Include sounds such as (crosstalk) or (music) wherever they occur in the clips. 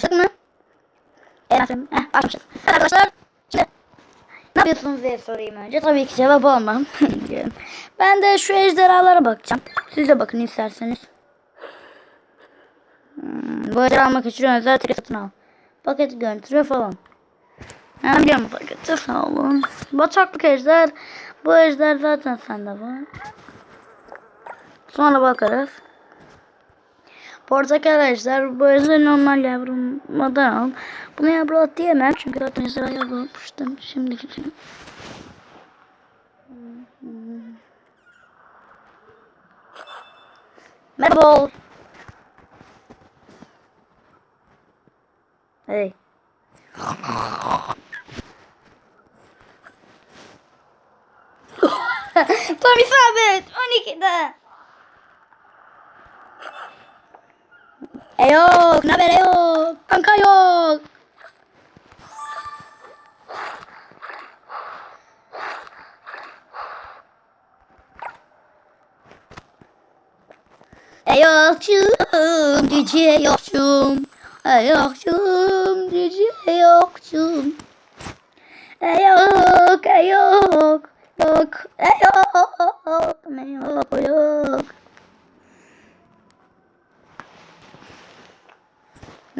Başladık mı? Evet başladım. Heh, başlamışız. Evet arkadaşlar. Şimdi ne yapıyorsunuz diye sorayım önce. Tabii ki cevap olmam. (laughs) ben de şu ejderhalara bakacağım. Siz de bakın isterseniz. Hmm, bu ejderha almak için özel ticket satın al. Paketi görüntüle falan. Ben biliyorum paketi sağ olun. Bataklık ejder. Bu ejder zaten sende var. Sonra bakarız. arkadaşlar böyle normal yavrulmadan bunu upload diyemem çünkü zaten Ezra'yı yapmıştım şimdi gidelim. Merhaba. Ei. (laughs) Tommy que tá? E yok. Ne haber e yok. Kanka yok. E yokçum, cici yokçum. E yokçum, cici yokçum. E yok, e yok. Yok, yok. E yok, yok.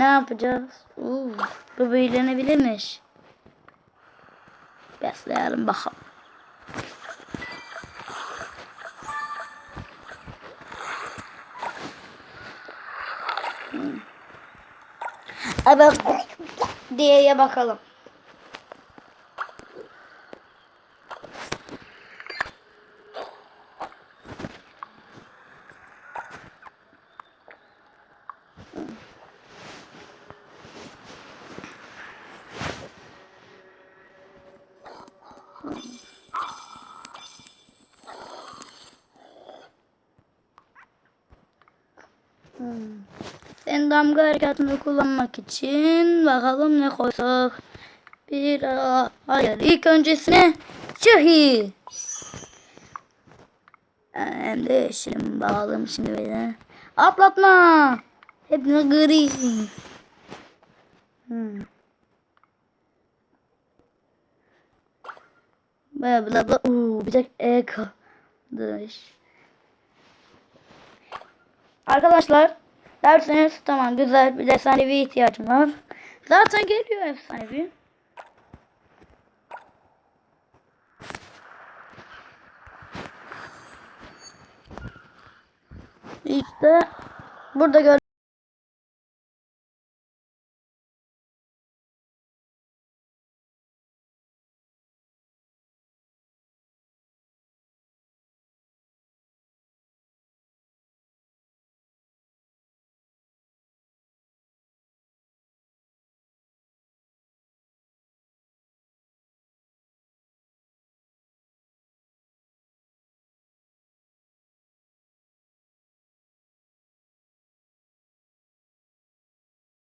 Ne yapacağız? Uu, bu büyülenebilirmiş. Besleyelim bakalım. Hmm. Evet diye bakalım. Sen damga harekatını kullanmak için bakalım ne koysak. Bir aa, hayır ilk öncesine çihi. Hem de yeşilim bakalım şimdi böyle. Atlatma. Hepsine gri. Bla bla bla. Uuu tek E kaldı. Arkadaşlar derseniz tamam güzel bir efsanevi ihtiyacım var. Zaten geliyor efsanevi. İşte burada gördüğünüz